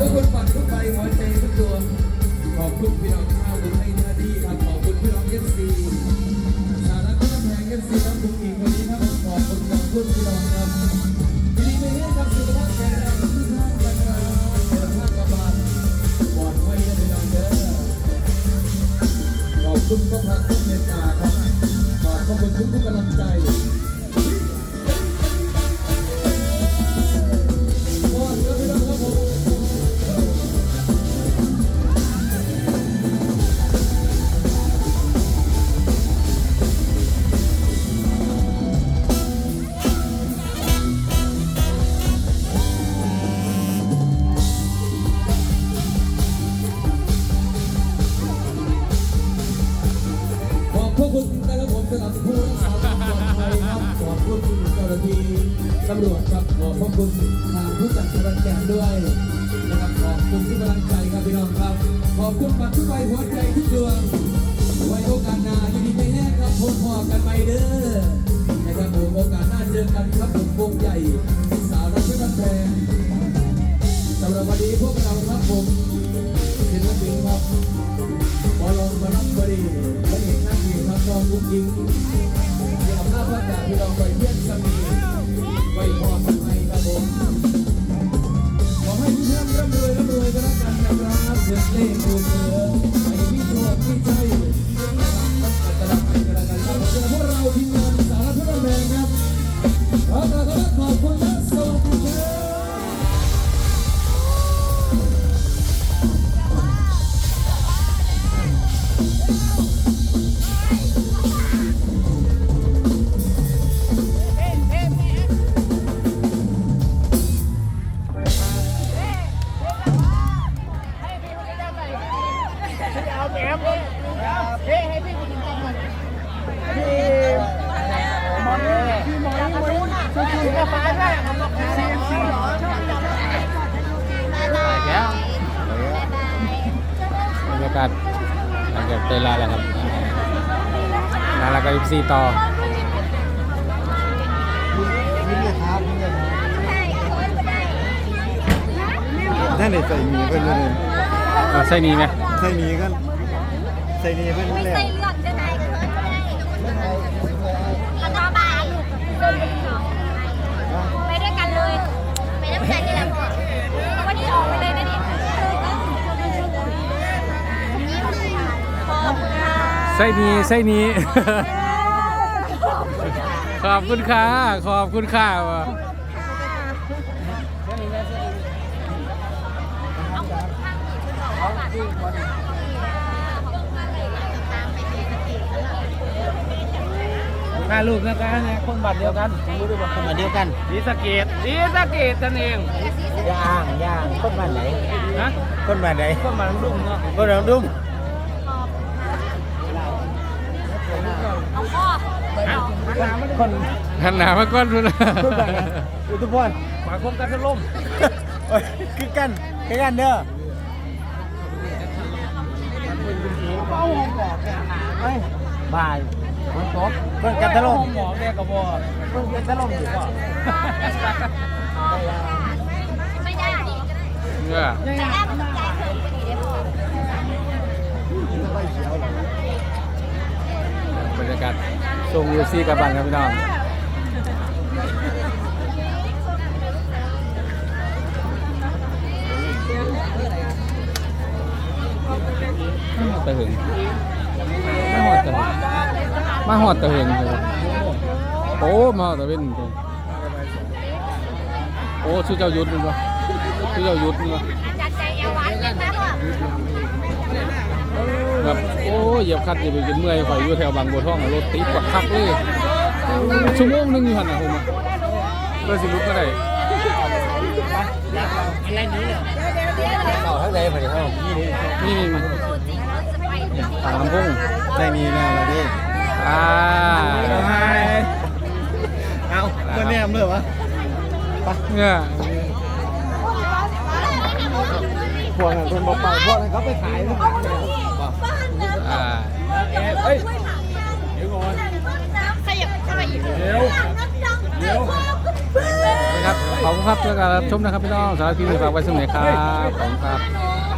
พระคุณฝันทุกใบหัวใจทุกดวงขอบคุณพี่น้องชาวอุทัยธานีครับขอบคุณพี่น้องเอฟซีสารพัดแห่งเอฟซีทั้งคุณอีกวันนี้ครับขอบคุณขอบคุณพี่น้องครับยินดีไม่ให้กับสุขภาพแข็งแรงทุกท่านนะครับเดินทางกลับานปลอดภัยนะพี่น้องเด้อขอบคุณพระพักตร์เมตตาครับขอบคุณทุกกำลังใจ ครับผมสำหรับความปลอดภัยครับขอบคุณเจ้าหน้าที่ตำรวจครับขอบพระคุณทางผู้จัดการแข่งด้วยนะครับขอบคุณทุกกำลังใจครับพี่น้องครับ ขอบคุณบัตรทุกใบหัวใจทุกดวงไว้โอกาสหน้ายินดีไม่แน่ครับพบพอกันใหม่เด้อนะครับผมโอกาสหน้าเจอกันครับผมวงใหญ่สาวรัชกาลแพงสำหรับวันนี้พวกเราครับผมศิลปินครับบอลองมารับบริและเอกนั่งอยู่ ครับรองลูกยิงเกี่ยวกับภาพประกาศที่เราไปเยี่ยมสามีไว้พอสมัยครับผมขอให้ทุกท่านร่ำรวยร่ำรวยกันแล้วกันนะครับเดือนเล่ห์ดูเสือไอ้พี่ตัวที่ แหมมเฮ้ให้พี่กินกันหน่อยพี่มอนี่พี่มอนมอนี่ชูชูกาแฟด้วยซีมซีเหรอไปแก้วบรรยากาศหลังจากเตยลาแล้วครับนาแล้วก็อีซีต่อนั่นเลยใส่หมีเพิ่นเลยใส่หนี้ไหมใส่หมีกัน ใส่หมีเพิ่นไม่แล้วใส่เลือดจะไหนก็ได้เอาต่อบาลูกเดินไปดีเนาะไปด้วยกันเลย ไปด้วยกันนี่แหละพ่อวันนี้ออกไปเลยนะดิขอบคุณค่ะใส่นี้ใส่นี้ ขอบคุณค่ะ ขอบคุณค่ะ ว่ะแม่ลูกนะกันนะคนบัตรเดียวกันรู้ด้วยว่าคนบัตรเดียวกันสีสะเกตสีสะเกตนั่นเองย่างย่างคนบ้านไหนนะคนบ้านไหนคนบ้านรุ่งเนาะคนหลังดุ้มเอาพ่อคนหันหน้ามาก่อนดูนะคนบ้านไหนอุทุพรฝาคมกันทะล่มโอ้ยคือกันคือกันเด้อเป้าห้องบอกเนี่ยไอ้บ่าย ฝนตกเพิ่นกันทะลมห้องหมอกเนี่ยกับบ่เพิ่งกันทะล่มอยู่ว่าไม่ได้เออแต่แอบมันใจเธอพอดีได้พอบรรยากาศทรงยูซี่กับบังครับพี่น้องไม่หอดตะหึงไม่หอดตะหึง มาหอดตะหึงเลยโอ้มาหอดตะเวนเลยโอ้ชื่อเจ้ายุทธมั้งวะชื่อเจ้ายุทธมั้งวะอาจารย์ใจเอวหวานยังนะพ่อแบบโอ้เหยียบคัดอย่าไปกินเมื่อยข่อยอยู่แถวบางบัวทองรถติดกว่าคักเลยชั่วโมงนึงอยู่หันนะผมอะเพื่อสิลุกก็ได้ต่อทั้งใดเพิ่นเฮานี่นี่นี่นี่มันตามพุ่งใส่หมีแล้วล่ะ อ่าเอาบ่แนมเลยวะเนี่ยพวกนั้นเพิ่นบ่ไปพวกนั้นเขาไปขายบ่อ่าเฮ้ยขยับเข้าไปอีกเดี๋ยวเดี๋ยวนะครับขอบคุณครับแล้วก็รับชมนะครับพี่น้องสำหรับที่นี่ฝากไว้สมัยครับขอบคุณครับ